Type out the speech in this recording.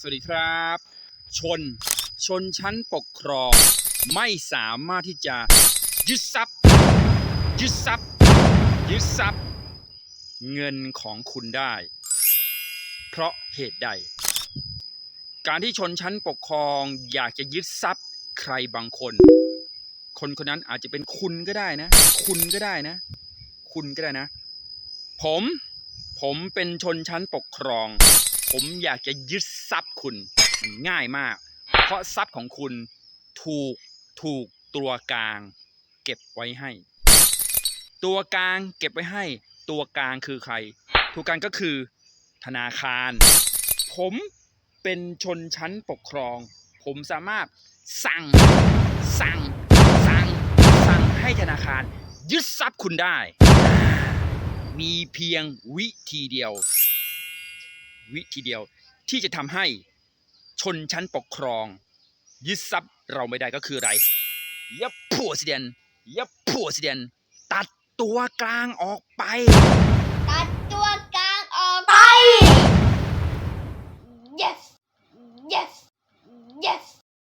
สวัสดีครับ ชน ชนชั้นปกครอง ไม่สามารถที่จะยึดทรัพย์ ยึดทรัพย์ ยึดทรัพย์ เงินของคุณได้ เพราะเหตุใด การที่ชนชั้นปกครองอยากจะยึดทรัพย์ใครบางคน คนคนนั้นอาจจะเป็นคุณก็ได้นะ คุณก็ได้นะ คุณก็ได้นะ ผม ผมเป็นชนชั้นปกครอง ผมอยากจะยึดทรัพย์คุณมันง่ายมาก เพราะทรัพย์ของคุณถูกถูกตัวกลาง เก็บไว้ให้ ตัวกลางเก็บไว้ให้ ตัวกลางคือใคร ตัวกลางก็คือธนาคาร ผมเป็นชนชั้นปกครอง ผมสามารถสั่งสั่งสั่งสั่งให้ธนาคาร ยึดทรัพย์คุณได้ มีเพียงวิธีเดียว วิธีเดียวที่จะทำให้ชนชั้นปกครอง ยึดทรัพย์เราไม่ได้ก็คืออะไรยับผัวสิเดนยับผัวสิเดนตัดตัวกลางออกไป